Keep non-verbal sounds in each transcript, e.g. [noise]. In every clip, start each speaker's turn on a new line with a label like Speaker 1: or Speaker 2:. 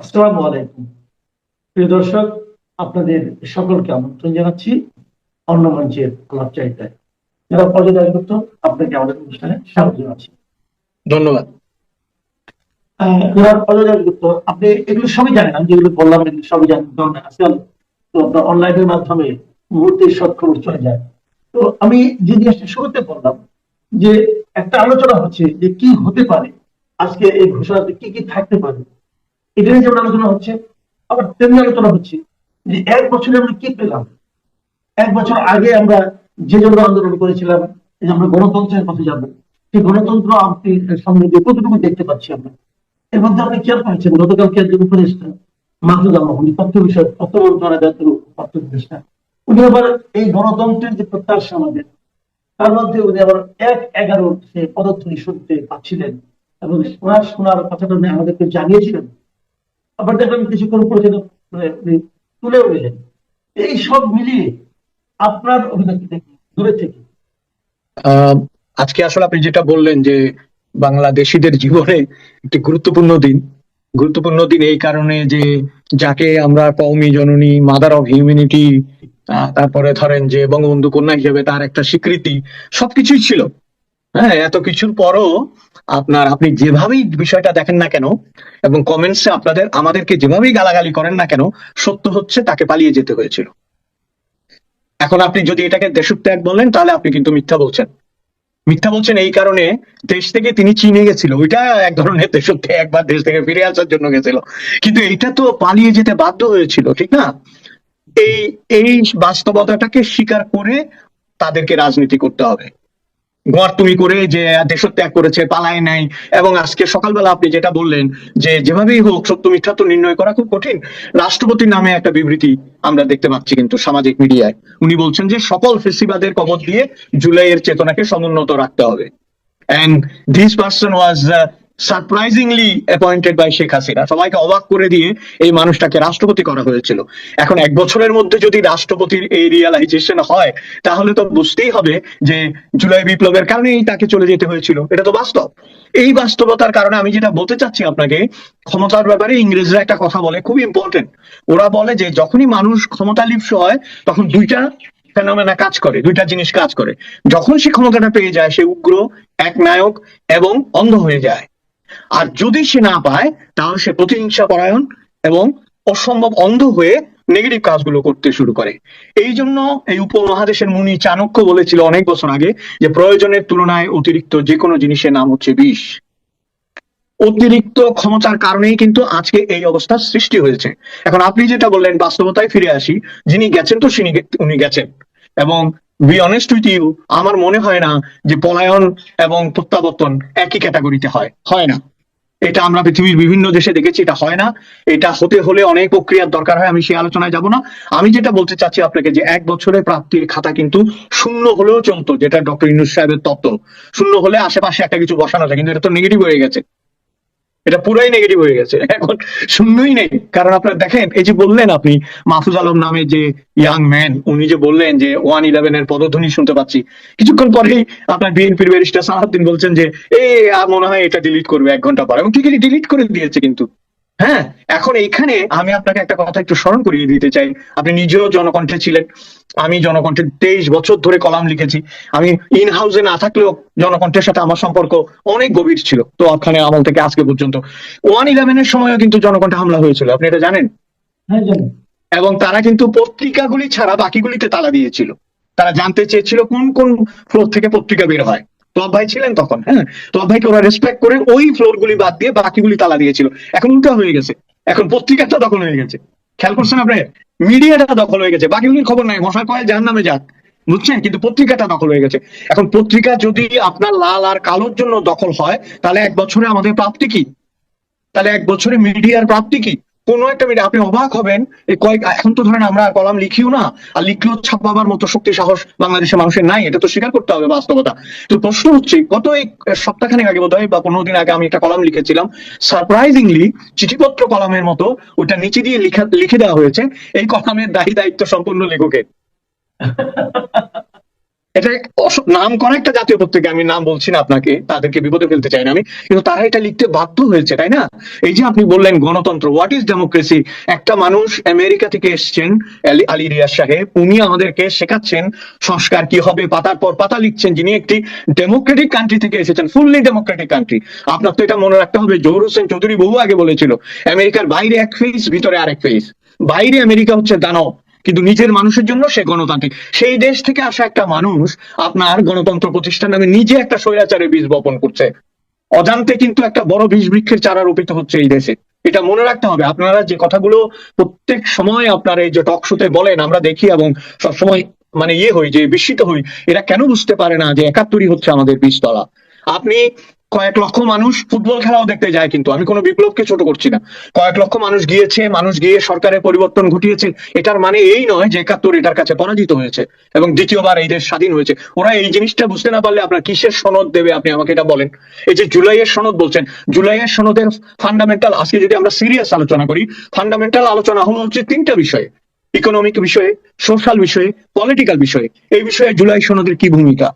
Speaker 1: আসসালামু আলাইকুম। প্রিয় দর্শক আপনাদের সকলকে আমন্ত্রণ জানাচ্ছি অন্য মঞ্চের আলাপ চাইতায়। যারা গুপ্ত আপনাকে আমাদের অনুষ্ঠানে স্বাগত জানাচ্ছি।
Speaker 2: ধন্যবাদ।
Speaker 1: আপনি এগুলো সবই জানেন আমি যেগুলো বললাম এগুলো সবই জানেন কারণ আজকাল তো আপনার অনলাইনের মাধ্যমে মুহূর্তে সব খবর চলে যায়। তো আমি যে জিনিসটা শুরুতে বললাম যে একটা আলোচনা হচ্ছে যে কি হতে পারে আজকে এই ঘোষণাতে কি কি থাকতে পারে এটা নিয়ে যেমন আলোচনা হচ্ছে, আবার তেমনি আলোচনা হচ্ছে। যে এক বছরে আমরা কি পেলাম? এক বছর আগে আমরা যে জন্য আন্দোলন করেছিলাম যে আমরা গণতন্ত্রের পথে যাব, সেই গণতন্ত্র আপনি সামনে কতটুকু দেখতে পাচ্ছি আমরা, এর মধ্যে আপনি খেয়াল করেছেন, গতকালকে একজন উপদেষ্টা মাহমুদ আল্লাহ উনি তথ্য বিষয় তথ্য মন্ত্রণালয়ের তথ্য উপদেষ্টা, উনি আবার এই গণতন্ত্রের যে প্রত্যাশা আমাদের, তার মধ্যে উনি আবার এক এগারো সে পদধ্বনি শুনতে পাচ্ছিলেন এবং শোনার শোনার কথাটা উনি আমাদেরকে জানিয়েছিলেন। আবার দেখলাম কিছুক্ষণ পরে যেন মানে তুলেও নিলেন। এই সব মিলিয়ে আপনার অভিজ্ঞতা দূরে থেকে।
Speaker 2: আজকে আসলে আপনি যেটা বললেন যে বাংলাদেশিদের জীবনে একটি গুরুত্বপূর্ণ দিন। গুরুত্বপূর্ণ দিন এই কারণে যে যাকে আমরা কওমি জননী মাদার অফ হিউম্যানিটি তারপরে ধরেন যে বঙ্গবন্ধু কন্যা হিসেবে তার একটা স্বীকৃতি, সবকিছুই ছিল। হ্যাঁ এত কিছুর পরও আপনার, আপনি যেভাবেই বিষয়টা দেখেন না কেন, এবং কমেন্টসে আপনাদের, আমাদেরকে যেভাবেই গালাগালি করেন না কেন, সত্য হচ্ছে তাকে পালিয়ে যেতে হয়েছিল। এখন আপনি যদি এটাকে দেশত্যাগ বলেন তাহলে আপনি কিন্তু মিথ্যা বলছেন। মিথ্যা বলছেন এই কারণে দেশ থেকে তিনি চীনে গেছিল। ওইটা এক ধরনের দেশত্যাগ একবার দেশ থেকে ফিরে আসার জন্য গেছিল। কিন্তু এটা তো পালিয়ে যেতে বাধ্য হয়েছিল, ঠিক না? এই এই বাস্তবতাটাকে স্বীকার করে তাদেরকে রাজনীতি করতে হবে। গোয়ার তুমি করে যে দেশত্যাগ করেছে পালায় নাই। এবং আজকে সকালবেলা আপনি যেটা বললেন যে যেভাবেই হোক সত্য মিথ্যা তো নির্ণয় করা খুব কঠিন। রাষ্ট্রপতির নামে একটা বিবৃতি আমরা দেখতে পাচ্ছি কিন্তু সামাজিক মিডিয়ায়। উনি বলছেন যে সকল ফেসিবাদের কবর দিয়ে জুলাইয়ের চেতনাকে সমুন্নত রাখতে হবে। And person was uh, surprisingly appointed by Sheikh Hasina সবাইকে অবাক করে দিয়ে এই মানুষটাকে রাষ্ট্রপতি করা হয়েছিল। এখন এক বছরের মধ্যে যদি রাষ্ট্রপতির এই রিয়েলাইজেশন হয়, তাহলে তো বুঝতেই হবে যে জুলাই বিপ্লবের কারণেই তাকে চলে যেতে হয়েছিল। এটা তো বাস্তব। এই বাস্তবতার কারণে আমি যেটা বলতে চাচ্ছি আপনাকে, ক্ষমতার ব্যাপারে ইংরেজরা একটা কথা বলে, খুব ইম্পর্টেন্ট ওরা বলে যে যখনই মানুষ ক্ষমতা লিপ্স হয়, তখন দুইটা ফেনোমেনা কাজ করে, দুইটা জিনিস কাজ করে। যখন সে ক্ষমতাটা পেয়ে যায়, সে উগ্র এক নায়ক এবং অন্ধ হয়ে যায়। আর যদি সে না পায়, তাহলে সে প্রতিহিংসা পরায়ণ এবং অসম্ভব অন্ধ হয়ে নেগেটিভ কাজগুলো করতে শুরু করে। এই জন্য এই উপমহাদেশের মুনি চাণক্য বলেছিল অনেক বছর আগে যে, প্রয়োজনের তুলনায় অতিরিক্ত যে কোনো জিনিসের নাম হচ্ছে বিষ। অতিরিক্ত ক্ষমতার কারণেই কিন্তু আজকে এই অবস্থার সৃষ্টি হয়েছে। এখন আপনি যেটা বললেন, বাস্তবতায় ফিরে আসি, যিনি গেছেন তো উনি গেছেন। এবং বি অনেস্ট উইথ ইউ আমার মনে হয় না যে পলায়ন এবং প্রত্যাবর্তন একই ক্যাটাগরিতে হয় হয় না। এটা আমরা পৃথিবীর বিভিন্ন দেশে দেখেছি, এটা হয় না। এটা হতে হলে অনেক প্রক্রিয়ার দরকার হয়, আমি সেই আলোচনায় যাব না। আমি যেটা বলতে চাচ্ছি আপনাকে যে এক বছরে প্রাপ্তির খাতা কিন্তু শূন্য হলেও চলতো, যেটা ডক্টর ইনুস সাহেবের তত্ত্ব। শূন্য হলে আশেপাশে একটা কিছু বসানো যায় কিন্তু এটা তো নেগেটিভ হয়ে গেছে। এটা পুরাই নেগেটিভ হয়ে গেছে। এখন শূন্যই নেই। কারণ আপনারা দেখেন, এই যে বললেন আপনি, মাসুদ আলম নামে যে ইয়াং ম্যান উনি যে বললেন যে ওয়ান ইলেভেন এর পদধ্বনি শুনতে পাচ্ছি। কিছুক্ষণ পরেই আপনার বিএনপির ব্যারিস্টার সাহাদ্দিন বলছেন যে, এ মনে হয় এটা ডিলিট করবে এক ঘণ্টা পর। এবং ঠিকই ডিলিট করে দিয়েছে কিন্তু। হ্যাঁ এখন এইখানে আমি আপনাকে একটা কথা একটু স্মরণ করিয়ে দিতে চাই। আপনি নিজেও জনকণ্ঠে ছিলেন। আমি জনকণ্ঠে তেইশ বছর ধরে কলাম লিখেছি। আমি ইন হাউসে না থাকলেও জনকণ্ঠের সাথে আমার সম্পর্ক অনেক গভীর ছিল। তো ওখানে আমল থেকে আজকে পর্যন্ত। ওয়ান ইলেভেনের সময়ও কিন্তু জনকণ্ঠে হামলা হয়েছিল। আপনি এটা জানেন?
Speaker 1: হ্যাঁ
Speaker 2: এবং তারা কিন্তু পত্রিকাগুলি ছাড়া বাকিগুলিতে তালা দিয়েছিল। তারা জানতে চেয়েছিল কোন কোন ফ্লোর থেকে পত্রিকা বের হয়। তোয়াব ভাই ছিলেন তখন হ্যাঁ? তোয়াব ভাইকে ওরা রেসপেক্ট করে ওই ফ্লোর গুলি বাদ দিয়ে বাকিগুলি তালা দিয়েছিল। এখন উল্টা হয়ে গেছে। এখন পত্রিকাটা দখল হয়ে গেছে। খেয়াল করছেন আপনি? মিডিয়াটা দখল হয়ে গেছে। বাকিগুলির খবর নাই। মশার কয়েল যার নামে যাক। বুঝছেন? কিন্তু পত্রিকাটা দখল হয়ে গেছে। এখন পত্রিকা যদি আপনার লাল আর কালোর জন্য দখল হয়, তাহলে এক বছরে আমাদের প্রাপ্তি কি? তাহলে এক বছরে মিডিয়ার প্রাপ্তি কি? কোনো একটা মিডিয়া, আপনি অবাক হবেন, এই কয়েক, এখন তো ধরেন আমরা কলাম লিখিও না, আর লিখলেও ছাপাবার মতো শক্তি, সাহস বাংলাদেশের মানুষের নাই, এটা তো স্বীকার করতে হবে বাস্তবতা। তো প্রশ্ন হচ্ছে, গত এই সপ্তাহখানেক আগে বোধ বা পনেরো দিন আগে আমি একটা কলাম লিখেছিলাম সারপ্রাইজিংলি চিঠিপত্র কলামের মতো ওটা নিচে দিয়ে লিখে দেওয়া হয়েছে, এই কলামের দায়ী দায়িত্ব সম্পূর্ণ লেখকের। এটা নাম করা একটা জাতীয় পত্রিকা আমি নাম বলছি না আপনাকে, তাদেরকে বিপদে ফেলতে চাই না আমি, কিন্তু তারা এটা লিখতে বাধ্য হয়েছে, তাই না? এই যে আপনি বললেন গণতন্ত্র হোয়াট ইজ ডেমোক্রেসি একটা মানুষ আমেরিকা থেকে এসছেন, আলী রিয়াজ সাহেব, উনি আমাদেরকে শেখাচ্ছেন সংস্কার কি হবে, পাতার পর পাতা লিখছেন, যিনি একটি ডেমোক্রেটিক কান্ট্রি থেকে এসেছেন ফুললি ডেমোক্রেটিক কান্ট্রি আপনার তো এটা মনে রাখতে হবে, জহুর হোসেন চৌধুরী বহু আগে বলেছিল, আমেরিকার বাইরে এক ফেস ভিতরে আরেক ফেস বাইরে আমেরিকা হচ্ছে দানব। কিন্তু নিজের মানুষের জন্য সে গণতান্ত্রিক। সেই দেশ থেকে আসা একটা মানুষ আপনার গণতন্ত্র প্রতিষ্ঠান নামে নিজে একটা স্বৈরাচারের বীজ বপন করছে। অজান্তে কিন্তু একটা বড় বীজ বৃক্ষের চারা রোপিত হচ্ছে এই দেশে। এটা মনে রাখতে হবে, আপনারা যে কথাগুলো প্রত্যেক সময় আপনারা এই যে টক শোতে বলেন, আমরা দেখি এবং সবসময় মানে ইয়ে হই, যে বিস্মিত হই, এরা কেন বুঝতে পারে না যে একাত্তরই হচ্ছে আমাদের বীজতলা? আপনি কয়েক লক্ষ মানুষ ফুটবল খেলাও দেখতে যায় কিন্তু, আমি কোনো বিপ্লবকে ছোট করছি না। কয়েক লক্ষ মানুষ গিয়েছে, মানুষ গিয়ে সরকারের পরিবর্তন ঘটিয়েছে, এটার মানে এই নয় যে একাত্তর এটার কাছে পরাজিত হয়েছে এবং দ্বিতীয়বার এই দেশ স্বাধীন হয়েছে। ওরা এই জিনিসটা বুঝতে না পারলে আপনার কিসের সনদ দেবে, আপনি আমাকে এটা বলেন। এই যে জুলাইয়ের সনদ বলছেন, জুলাইয়ের সনদের ফান্ডামেন্টাল আজকে যদি আমরা সিরিয়াস আলোচনা করি ফান্ডামেন্টাল আলোচনা হলো হচ্ছে তিনটা বিষয়ে। ইকোনমিক বিষয়ে সোশ্যাল বিষয়ে পলিটিক্যাল বিষয়ে। এই বিষয়ে জুলাই সনদের কি ভূমিকা?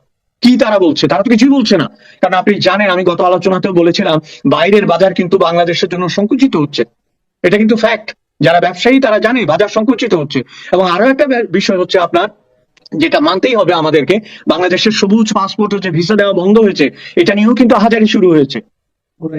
Speaker 2: কি তারা বলছে? তারা তো কিছুই বলছে না। কারণ আপনি জানেন, আমি গত আলোচনাতেও বলেছিলাম, বাইরের বাজার কিন্তু বাংলাদেশের জন্য সংকুচিত হচ্ছে। এটা কিন্তু ফ্যাক্ট যারা ব্যবসায়ী, তারা জানে, বাজার সংকুচিত হচ্ছে। এবং আরও একটা বিষয় হচ্ছে আপনার, যেটা মানতেই হবে আমাদেরকে, বাংলাদেশের সবুজ পাসপোর্ট হচ্ছে, ভিসা দেওয়া বন্ধ হয়েছে। এটা নিয়েও কিন্তু হাজারি শুরু হয়েছে।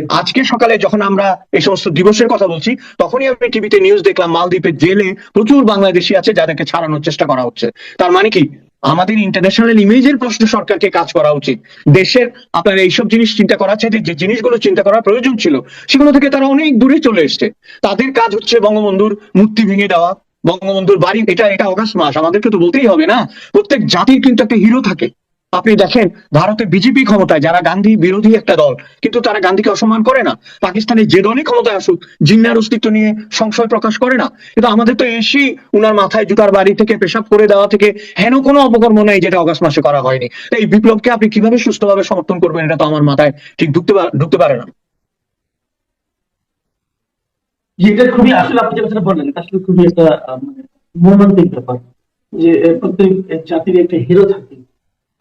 Speaker 2: আজকে সকালে যখন আমরা এই সমস্ত দিবসের কথা বলছি, তখনই আমি টিভিতে নিউজ দেখলাম, মালদ্বীপের জেলে প্রচুর বাংলাদেশি আছে যাদেরকে ছাড়ানোর চেষ্টা করা হচ্ছে। তার মানে কি? আমাদের ইন্টারন্যাশনাল ইমেজের প্রশ্ন সরকারকে কাজ করা উচিত। দেশের আপনার এইসব জিনিস চিন্তা করা চাইতে যে জিনিসগুলো চিন্তা করার প্রয়োজন ছিল, সেগুলো থেকে তারা অনেক দূরে চলে এসছে। তাদের কাজ হচ্ছে বঙ্গবন্ধুর মূর্তি ভেঙে দেওয়া, বঙ্গবন্ধুর বাড়ি, এটা এটা অগাস্ট মাস, আমাদেরকে তো বলতেই হবে না। প্রত্যেক জাতির কিন্তু একটা হিরো থাকে। আপনি দেখেন, ভারতে বিজেপি ক্ষমতায়, যারা গান্ধী বিরোধী একটা দল, কিন্তু তারা গান্ধীকে অসম্মান করে না। পাকিস্তানে যে দলই ক্ষমতায় আসুক, জিন্নার অস্তিত্ব নিয়ে সংশয় প্রকাশ করে না। কিন্তু আমাদের তো এসি উনার মাথায় জুতার বাড়ি থেকে, পেশাব করে দেওয়া থেকে হেন কোনো অপকর্ম নেই যেটা অগাস্ট মাসে করা হয়নি। তো এই বিপ্লবকে আপনি কীভাবে সুস্থভাবে সমর্থন করবেন, এটা তো আমার মাথায় ঠিক ঢুকতে ঢুকতে পারে না।
Speaker 1: এটা খুবই আসলে আপনি যে কথাটা বললেন, এটা আসলে খুবই একটা মানে মর্মান্তিক ব্যাপার। যে প্রত্যেক জাতির একটা হিরো থাকে।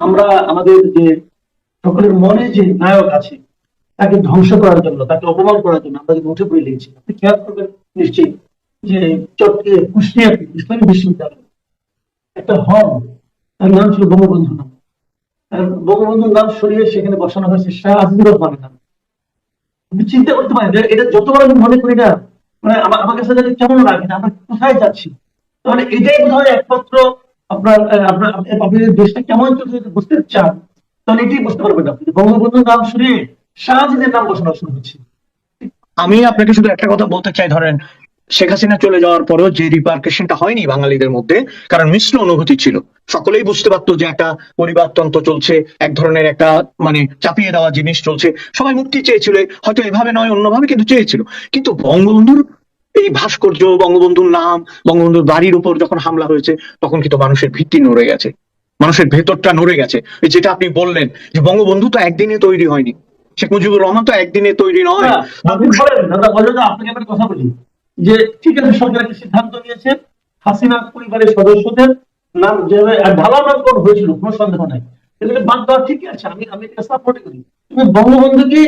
Speaker 1: আমরা আমাদের যে সকলের মনে যে নায়ক আছে, তাকে ধ্বংস করার জন্য, তাকে অপমান করার জন্য আমরা যদি উঠে পড়ে লেগেছি আপনি খেয়াল করবেন নিশ্চয়ই যে চট্টে কুষ্টিয়াতে ইসলামী বিশ্ববিদ্যালয় একটা হল, তার নাম ছিল বঙ্গবন্ধু নাম। বঙ্গবন্ধুর নাম সরিয়ে সেখানে বসানো হয়েছে শাহ আজিজুর রহমানের নাম। আপনি চিন্তা করতে পারেন এটা যতবার আমি মনে করি না মানে আমার কাছে কেমন লাগে না, আমরা কোথায় যাচ্ছি? তাহলে এটাই বোধ হয় একমাত্র আপনার আপনি- দেশটা কেমন চলছে বুঝতে চান, তাহলে এটাই বুঝতে পারবেন আপনি। বঙ্গবন্ধুর নাম সরিয়ে শাহজিদের নাম বসানো শুরু হচ্ছে
Speaker 2: আমি আপনাকে শুধু একটা কথা বলতে চাই, ধরেন, শেখ হাসিনা চলে যাওয়ার পরেও যে রিপার্কেশনটা হয়নি বাঙালিদের মধ্যে, কারণ মিশ্র অনুভূতি ছিল। সকলেই বুঝতে পারতো যে একটা পরিবারতন্ত্র চলছে, এক ধরনের একটা মানে চাপিয়ে দেওয়া জিনিস চলছে। সবাই মুক্তি চেয়েছিল, হয়তো এভাবে নয়, অন্যভাবে কিন্তু চেয়েছিল। কিন্তু বঙ্গবন্ধুর এই ভাস্কর্য বঙ্গবন্ধুর নাম বঙ্গবন্ধুর বাড়ির উপর যখন হামলা হয়েছে তখন কিন্তু মানুষের ভিত্তি নড়ে গেছে। মানুষের ভেতরটা নড়ে গেছে। যেটা আপনি বললেন যে বঙ্গবন্ধু তো একদিনে তৈরি হয়নি। শেখ মুজিবুর রহমান তো একদিনে তৈরি নয়।
Speaker 1: না, আপনাকে কথা বলি। যে ঠিক আছে সরকার একটা সিদ্ধান্ত নিয়েছে হাসিনা পরিবারের সদস্যদের নাম যেভাবে ঢালা নামকরণ হয়েছিল কোনো সন্দেহ নাই। এগুলো বাদ দেওয়া ঠিকই আছে আমি আমি এটা সাপোর্ট করি। কিন্তু বঙ্গবন্ধু কি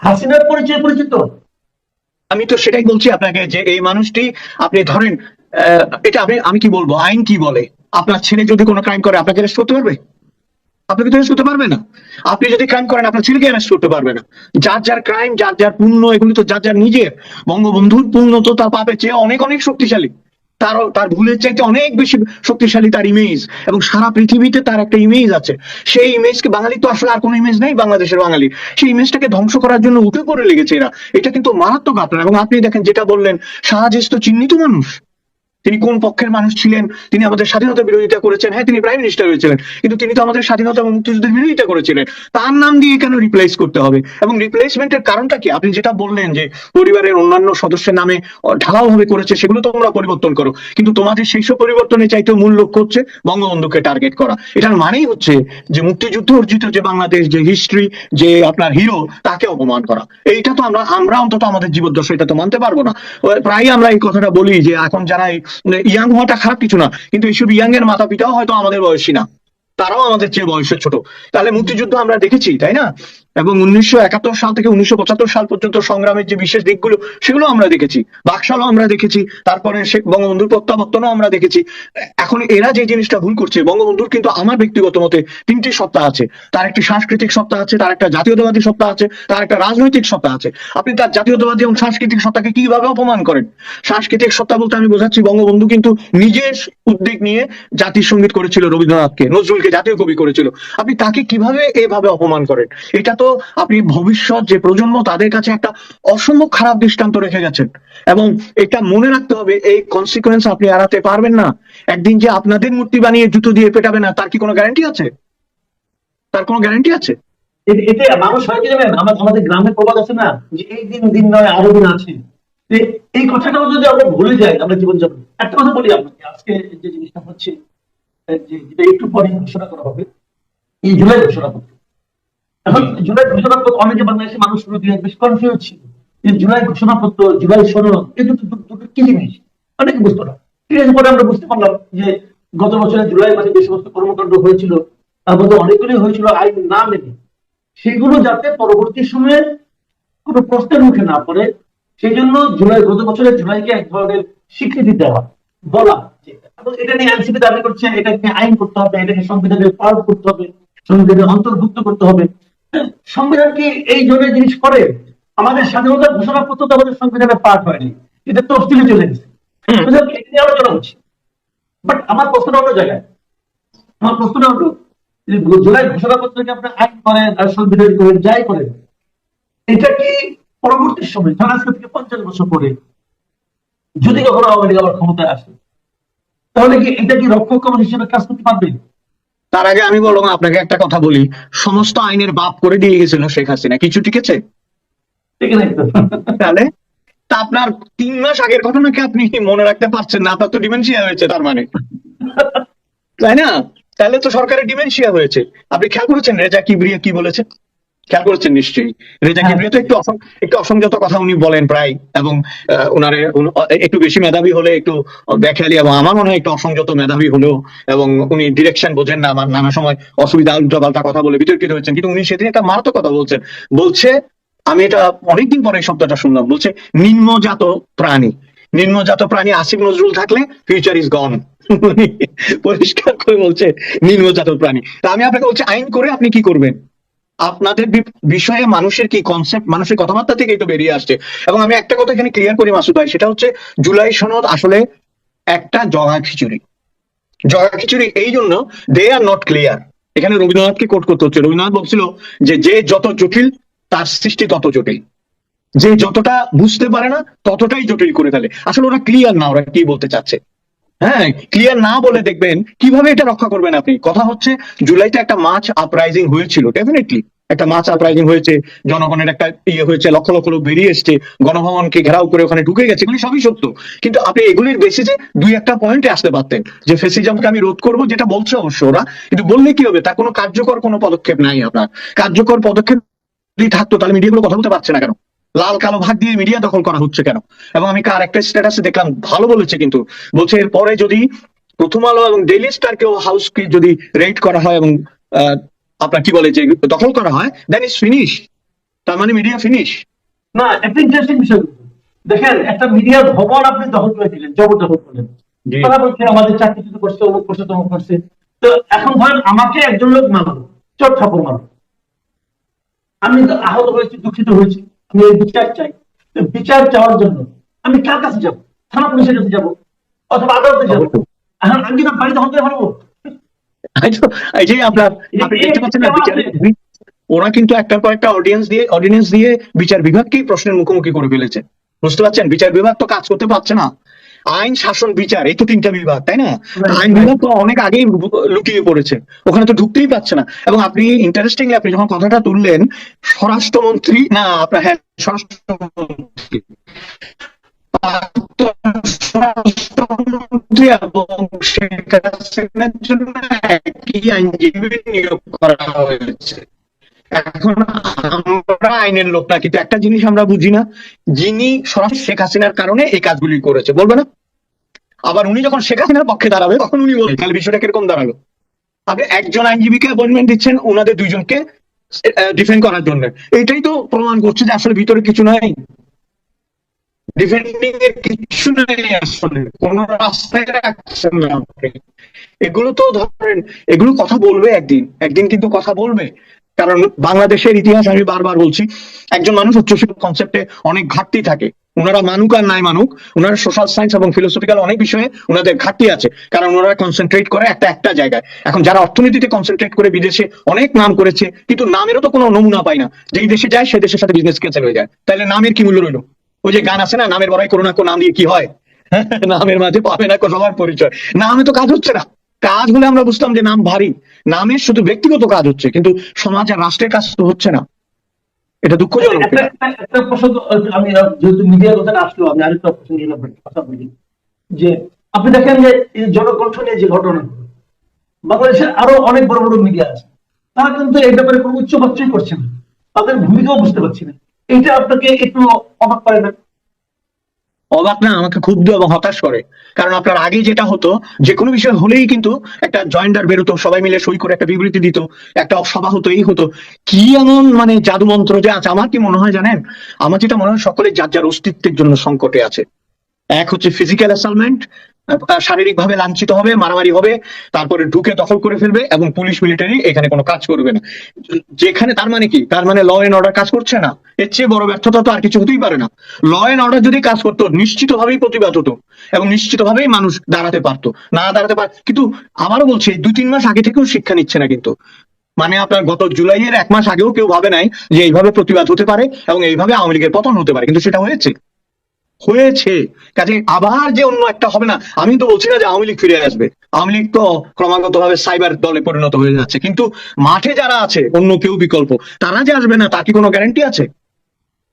Speaker 1: হাসিনার পরিচয় পরিচিত?
Speaker 2: আমি তো সেটাই বলছি আপনাকে যে এই মানুষটি, আপনি ধরেন এটা আপনি, আমি কি বলব? আইন কি বলে? আপনার ছেলে যদি কোনো ক্রাইম করে, আপনাকে অ্যারেস্ট করতে পারবে? আপনাকে তো অ্যারেস্ট করতে পারবে না। আপনি যদি ক্রাইম করেন, আপনার ছেলেকে অ্যারেস্ট করতে পারবে না। যার যার ক্রাইম যার যার পুণ্য, এগুলি তো যার যার নিজের। বঙ্গবন্ধুর পুণ্য তো তার পাপের চেয়ে অনেক অনেক শক্তিশালী। তার তার ভুলের চাইতে অনেক বেশি শক্তিশালী তার ইমেজ এবং সারা পৃথিবীতে তার একটা ইমেজ আছে। সেই ইমেজকে বাঙালি তো আসলে আর কোনো ইমেজ নেই বাংলাদেশের বাঙালি। সেই ইমেজটাকে ধ্বংস করার জন্য উঠে পড়ে লেগেছে এরা। এটা কিন্তু মারাত্মক আপনার এবং আপনি দেখেন যেটা বললেন শাহজাজ তো চিহ্নিত মানুষ। তিনি কোন পক্ষের মানুষ ছিলেন? তিনি আমাদের স্বাধীনতা বিরোধিতা করেছেন। হ্যাঁ তিনি প্রাইম মিনিস্টার হয়েছিলেন। কিন্তু তিনি তো আমাদের স্বাধীনতা এবং মুক্তিযুদ্ধের বিরোধিতা করেছিলেন। তার নাম দিয়ে কেন রিপ্লেস করতে হবে? এবং রিপ্লেসমেন্টের কারণটা কি? আপনি যেটা বললেন যে পরিবারের অন্যান্য সদস্যের নামে ঢালাও ভাবে করেছে, সেগুলো তোমরা পরিবর্তন করো। কিন্তু তোমাদের সেই সব পরিবর্তনের চাইতে মূল লক্ষ্য হচ্ছে বঙ্গবন্ধুকে টার্গেট করা। এটার মানেই হচ্ছে যে মুক্তিযুদ্ধ অর্জিত যে বাংলাদেশ, যে হিস্ট্রি যে আপনার হিরো তাকে অপমান করা। এইটা তো আমরা আমরা অন্তত আমাদের জীবদ্দশা এটা তো মানতে পারব না। প্রায় আমরা এই কথাটা বলি যে এখন যারা ইয়াং হওয়াটা খারাপ কিছু না। কিন্তু এইসব ইয়াং এর মাতা পিতাও হয়তো আমাদের বয়সী না। তারাও আমাদের চেয়ে বয়সে ছোট। তাহলে মুক্তিযুদ্ধ আমরা দেখেছি, তাই না? এবং উনিশশো একাত্তর সাল থেকে উনিশশো পঁচাত্তর সাল পর্যন্ত সংগ্রামের যে বিশেষ দিকগুলো, সেগুলো আমরা দেখেছি। বাকশালও আমরা দেখেছি, তারপরে শেখ বঙ্গবন্ধুর প্রত্যাবর্তনও আমরা দেখেছি। এখন এরা যে জিনিসটা ভুল করছে, বঙ্গবন্ধুর কিন্তু আমার ব্যক্তিগত মতে তিনটি সত্তা আছে। তার একটি সাংস্কৃতিক সত্তা আছে, তার একটা জাতীয়তাবাদী সত্তা আছে, তার একটা রাজনৈতিক সত্তা আছে। আপনি তার জাতীয়তাবাদী এবং সাংস্কৃতিক সত্তাকে কীভাবে অপমান করেন? সাংস্কৃতিক সত্তা বলতে আমি বোঝাচ্ছি, বঙ্গবন্ধু কিন্তু নিজের উদ্যোগ নিয়ে জাতির সংগীত করেছিল রবীন্দ্রনাথকে নজরুলকে জাতীয় কবি করেছিল। আপনি তাকে কীভাবে এভাবে অপমান করেন? এটা তো আপনি ভবিষ্যৎ যে প্রজন্ম, তাদের কাছে একটা অসম্ভব খারাপ দৃষ্টান্ত রেখে গেছেন। এবং এটা মনে রাখতে হবে, এই কনসিকুয়েন্স আপনি এড়াতে পারবেন না। একদিন যে আপনাদের মূর্তি বানিয়ে জুতো দিয়ে পেটাবে না, তার কি কোনো গ্যারান্টি আছে? তার কোনো গ্যারান্টি আছে?
Speaker 1: এতে মানুষ হয় কি জানেন? আমাদের গ্রামে প্রবাদ আছে না, যে এই দিন দিন নয়, আরও দিন আছে। এই কথাটাও যদি আমরা ভুলে যাই, আমরা জীবন যাপন একটা কথা বলি আপনাকে, আজকে যে জিনিসটা হচ্ছে যেটা একটু পরে ঘোষণা করা হবে এই জুলাই ঘোষণাপত্র এখন জুলাই ঘোষণাপত্র অনেকে বাংলাদেশের মানুষ দিয়ে বেশ কনফিউজ ছিল যে জুলাই ঘোষণাপত্র জুলাই সনদ এই দুটো দুটো দুটো কি জিনিস? অনেকে বুঝতো না। ঠিক আছে পরে আমরা বুঝতে পারলাম যে গত বছরের জুলাই মাসে যে সমস্ত কর্মকাণ্ড হয়েছিল তার মধ্যে অনেকগুলি হয়েছিল আইন না মেনে। সেগুলো যাতে পরবর্তী সময়ে কোনো প্রশ্নের মুখে না পড়ে সেই জন্য জুলাই গত বছরের জুলাইকে এক ধরনের স্বীকৃতি দেওয়া। বলা এটা নিয়ে এনসিপি দাবি করছে এটাকে আইন করতে হবে এটাকে সংবিধানের পাল্ট করতে হবে সংবিধানে অন্তর্ভুক্ত করতে হবে। সংবিধান কি এই জিনিস করে? আমাদের স্বাধীনতার ঘোষণাপত্র তো আমাদের পার্ট হয়নি। এটা তফসিলে চলে গেছে। এটা নিয়ে আলোচনা হচ্ছে? বাট আমার প্রশ্নটা অন্য জায়গায়। আমার প্রশ্নটা হলো জুলাই ঘোষণাপত্রকে আপনি আইন করেন আর সংবিধান করেন যাই করেন এটা কি পরবর্তী সময় ধরেন আজকে থেকে পঞ্চাশ বছর পরে যদি কখনো আওয়ামী লীগ আবার ক্ষমতায় আসে তাহলে কি এটা কি রক্ষক কমিটি হিসেবে কাজ করতে পারবে?
Speaker 2: তার আগে আমি বললাম আপনাকে একটা কথা বলি সমস্ত আইনের বাপ করে দিয়ে গেছিল শেখ হাসিনা। কিছু টিকেছে
Speaker 1: ঠিক আছে।
Speaker 2: তাহলে তা আপনার তিন মাস আগের ঘটনাকে আপনি মনে রাখতে পারছেন না? আপনার তো ডিমেনশিয়া হয়েছে তার মানে। তাই না? তাহলে তো সরকারের ডিমেনশিয়া হয়েছে। আপনি খেয়াল করেছেন রেজা কিবরিয়া কি বলেছে? খেয়াল করেছেন নিশ্চয়ই? রেজা
Speaker 1: হ্যাঁ।
Speaker 2: কিবরিয়া তো একটু একটু অসংযত কথা উনি বলেন প্রায় এবং উনারে একটু বেশি মেধাবী হলে একটু ব্যাখ্যালি এবং আমার মনে হয় একটু অসংযত মেধাবী হলেও এবং উনি ডিরেকশন বোঝেন না আমার নানা সময় অসুবিধা উল্টোপাল্টা কথা বলে বিতর্কিত হয়েছেন কিন্তু উনি সেদিন একটা মারাত্মক কথা বলছেন। বলছে আমি এটা অনেকদিন পরে এই শব্দটা শুনলাম বলছে নিম্নজাত প্রাণী। নিম্নজাত প্রাণী আসিফ নজরুল থাকলে ফিউচার ইজ গন পরিষ্কার করে বলছে নিম্নজাত প্রাণী। তা আমি আপনাকে বলছি আইন করে আপনি কি করবেন? আপনাদের বিষয়ে মানুষের কি কনসেপ্ট মানুষের কথাবার্তা থেকেই তো বেরিয়ে আসছে। এবং আমি একটা কথা এখানে ক্লিয়ার করি মাসুদ ভাই, সেটা হচ্ছে জুলাই সনদ আসলে একটা জগা খিচুড়ি। জগা খিচুড়ি এই জন্য দে আর নট ক্লিয়ার এখানে রবীন্দ্রনাথকে কোট করতে হচ্ছে? রবীন্দ্রনাথ বলছিল যে যে যত জটিল, তার সৃষ্টি তত জটিল। যে যতটা বুঝতে পারে না, ততটাই জটিল করে ফেলে। আসলে ওরা ক্লিয়ার না, ওরা কি বলতে চাচ্ছে? হ্যাঁ ক্লিয়ার না বলে দেখবেন কীভাবে এটা রক্ষা করবেন আপনি? কথা হচ্ছে, জুলাইতে একটা মাছ আপরাইজিং হয়েছিল ডেফিনেটলি একটা মাছ আপরাইজিং হয়েছে, জনগণের একটা ইয়ে হয়েছে, লক্ষ লক্ষ লোক বেরিয়ে এসছে, গণভবনকে ঘেরাও করে ওখানে ঢুকে গেছে, এগুলি সবই সত্য। কিন্তু আপনি এগুলির বেসিসে দুই একটা পয়েন্টে আসতে পারতেন, যে ফেসিজমকে আমি রোধ করব, যেটা বলছে অবশ্য ওরা, কিন্তু বললে কি হবে? তার কোনো কার্যকর কোনো পদক্ষেপ নাই আপনার। কার্যকর পদক্ষেপ যদি থাকতো, তাহলে মিডিয়াগুলো কথা বলতে পারছে না কেন? লাল কালো ভাগ দিয়ে মিডিয়া দখল করা হচ্ছে কেন? এবং আমি কার একটা স্ট্যাটাসে দেখলাম ভালো বলেছে কিন্তু। বলছে এরপরে যদি প্রথম আলো এবং ডেইলি স্টারকেও হাউস কি যদি রেড করা হয় এবং আপনার কি বলে যে দখল করা হয় দেন ইজ ফিনিশ তার মানে মিডিয়া ফিনিশ
Speaker 1: না একটা ইন্টারেস্টিং বিষয় দেখেন একটা মিডিয়া ভবন আপনি দখল করে দিলেন জবরদখল করলেন। তারা বলছে আমাদের চাকরি চুরি করছে অমুক করছে তমুক করছে। তো এখন ধরেন আমাকে একজন লোক মানলো চোর ঠাকুর মানলো আমি তো আহত হয়েছি দুঃখিত হয়েছি। বিচার চাই। বিচার চাওয়ার জন্য আমি কার কাছে যাব? থানা পুলিশের কাছে যাব? অথবা আদালতে যাব? এখন আমি
Speaker 2: তো- এই যে আপনার আপনি দেখতে পাচ্ছেন না বিচারের ওরা কিন্তু একটার পর একটা অডিয়েন্স দিয়ে অডিয়েন্স দিয়ে বিচার বিভাগকেই প্রশ্নের মুখোমুখি করে ফেলেছে। বুঝতে পারছেন? বিচার বিভাগ তো কাজ করতে পারছে না। আইন শাসন বিচার এই তো তিনটা বিভাগ তাই না? আইন বিভাগ তো অনেক আগেই লুকিয়ে পড়েছে। ওখানে তো ঢুকতেই পারছে না। এবং আপনি ইন্টারেস্টিংলি আপনি যখন কথাটা তুললেন স্বরাষ্ট্রমন্ত্রী না আপনার হ্যাঁ স্বরাষ্ট্রমন্ত্রী। স্বরাষ্ট্রমন্ত্রী এবং শেখ হাসিনার জন্য একই আইনজীবী নিয়োগ করা হয়েছে। এখন আমরা আইনের লোক না, কিন্তু একটা জিনিস আমরা বুঝি না, যিনি সরাসরি শেখ হাসিনার কারণে এই কাজগুলি করেছে, বলবে না? আবার উনি যখন শেখ হাসিনার পক্ষে দাঁড়াবে, তখন উনি বলবেন তাহলে বিষয়টা কীরকম দাঁড়াল? আপনি একজন আইনজীবীকে অ্যাপয়েন্টমেন্ট দিচ্ছেন ওনাদের দুইজনকে ডিফেন্ড করার জন্য। এটাই তো প্রমাণ করছে যে আসলে ভিতরে কিছু নাই। ডিফেন্ডিং এর কিছু নেই আসলে, কোন রাস্তায় রাখছেন না এগুলো তো ধরেন, এগুলো কথা বলবে একদিন একদিন কিন্তু কথা বলবে। কারণ বাংলাদেশের ইতিহাস আমি বারবার বলছি, একজন মানুষ উচ্চশিক্ষা কনসেপ্টে অনেক ঘাটতি থাকে। ওনারা মানুক আর নাই মানুক ওনারা সোশ্যাল সায়েন্স এবং ফিলোসফিক্যাল অনেক বিষয়ে ওনাদের ঘাটতি আছে। কারণ ওনারা কনসেন্ট্রেট করে একটা একটা জায়গায়। এখন যারা অর্থনীতিতে কনসেন্ট্রেট করে বিদেশে অনেক নাম করেছে, কিন্তু নামেরও তো কোনো নমুনা পায় না। যেই দেশে যায় সে দেশের সাথে বিজনেস ক্যান্সেল হয়ে যায়। তাহলে নামের কি মূল্য রইল? ওই যে গান আছে না, নামের বড়াই করোনা কো, নাম দিয়ে কি হয়? [laughs] নামের মাঝে পাবে না সবার পরিচয়। নামে তো কাজ হচ্ছে না। কাজ হলে আমরা বুঝতাম যে নাম ভারী। নামের শুধু ব্যক্তিগত কাজ হচ্ছে কিন্তু সমাজ আর রাষ্ট্রের কাজ তো হচ্ছে না। এটা দুঃখজনক
Speaker 1: একটা প্রসঙ্গ আমি যেহেতু মিডিয়ার কথা আসলো আমি আরেকটা প্রসঙ্গের কথা বলি। যে আপনি দেখেন যে জনকণ্ঠ নিয়ে যে ঘটনা বাংলাদেশের আরও অনেক বড় বড় মিডিয়া আছে। তারা কিন্তু এই ব্যাপারে কোনো উচ্চ বাচ্চাই করছে না। তাদের ভূমিকাও বুঝতে পারছি না। এটা আপনাকে একটু অবাক করে না
Speaker 2: অবাক না, আমাকে ক্ষুব্ধ এবং হতাশ করে। কারণ আপনার আগে যেটা হতো, যে কোনো বিষয় হলেই কিন্তু একটা জয়েন্ডার বেরোতো, সবাই মিলে সই করে একটা বিবৃতি দিত, একটা সভা হতো, এই হতো। কি এমন মানে জাদু মন্ত্র যে আছে? আমার কি মনে হয় জানেন? আমার যেটা মনে হয় সকলে যার যার অস্তিত্বের জন্য সংকটে আছে। এক হচ্ছে ফিজিক্যাল অ্যাসালমেন্ট শারীরিক ভাবে লাঞ্ছিত হবে, মারামারি হবে, তারপরে ঢুকে দখল করে ফেলবে এবং পুলিশ, মিলিটারি এখানে কোনো কাজ করবে না। যেখানে তার মানে কি? তার মানে ল এন্ড অর্ডার কাজ করছে না। এর চেয়ে বড় ব্যর্থতা তো আর কিছু হতেই পারে না। ল এন্ড অর্ডার যদি কাজ করতো, নিশ্চিতভাবেই প্রতিবাদ হতো এবং নিশ্চিতভাবেই মানুষ দাঁড়াতে পারতো। না দাঁড়াতে পার কিন্তু আবারও বলছি দুই তিন মাস আগে থেকেও শিক্ষা নিচ্ছে না কিন্তু। মানে আপনার গত জুলাইয়ের এক মাস আগেও কেউ ভাবে নাই যে এইভাবে প্রতিবাদ হতে পারে এবং এইভাবে আওয়ামী লীগের পতন হতে পারে, কিন্তু সেটা হয়েছে। হয়েছে। কাজে আবার যে অন্য একটা হবে না আমি তো বলছি না যে আওয়ামী লীগ ফিরে আসবে। আওয়ামী লীগ তো ক্রমাগত ভাবে সাইবার দলে পরিণত হয়ে যাচ্ছে। কিন্তু মাঠে যারা আছে অন্য কেউ বিকল্প তারা যে আসবে না তার কি কোনো গ্যারান্টি আছে?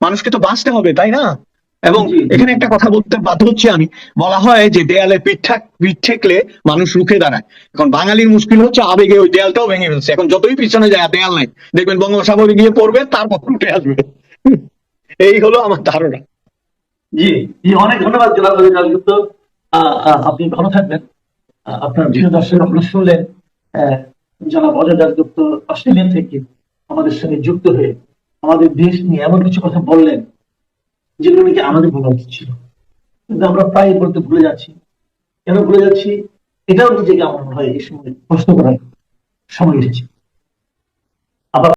Speaker 2: মানুষকে তো বাঁচতে হবে তাই না? এবং। এখানে একটা কথা বলতে বাধ্য হচ্ছি আমি। বলা হয় যে দেয়ালে পিঠ ঠাক- পিঠ ঠেকলে মানুষ রুখে দাঁড়ায়। এখন বাঙালির মুশকিল হচ্ছে আবেগে ওই দেয়ালটাও ভেঙে ফেলছে। এখন যতই পিছনে যায় দেয়াল নাই। দেখবেন বঙ্গোপসাগরে গিয়ে পড়বে তারপর উঠে আসবে। এই হলো আমার ধারণা।
Speaker 1: জি জি অনেক ধন্যবাদ জনাব আলী গুপ্ত। আহ, আহ, আপনি ভালো থাকবেন। আপনার প্রিয় দর্শক আপনারা শুনলেন জনাব অজয় দাসগুপ্ত অস্ট্রেলিয়া থেকে আমাদের সঙ্গে যুক্ত হয়ে আমাদের দেশ নিয়ে এমন কিছু কথা বললেন যেগুলো নাকি আমাদের বলা উচিত ছিল। কিন্তু আমরা প্রায় বলতে ভুলে যাচ্ছি। কেন ভুলে যাচ্ছি? এটাও নিজেকে আমার মনে হয় এই সময় প্রশ্ন করার সময় এসেছে।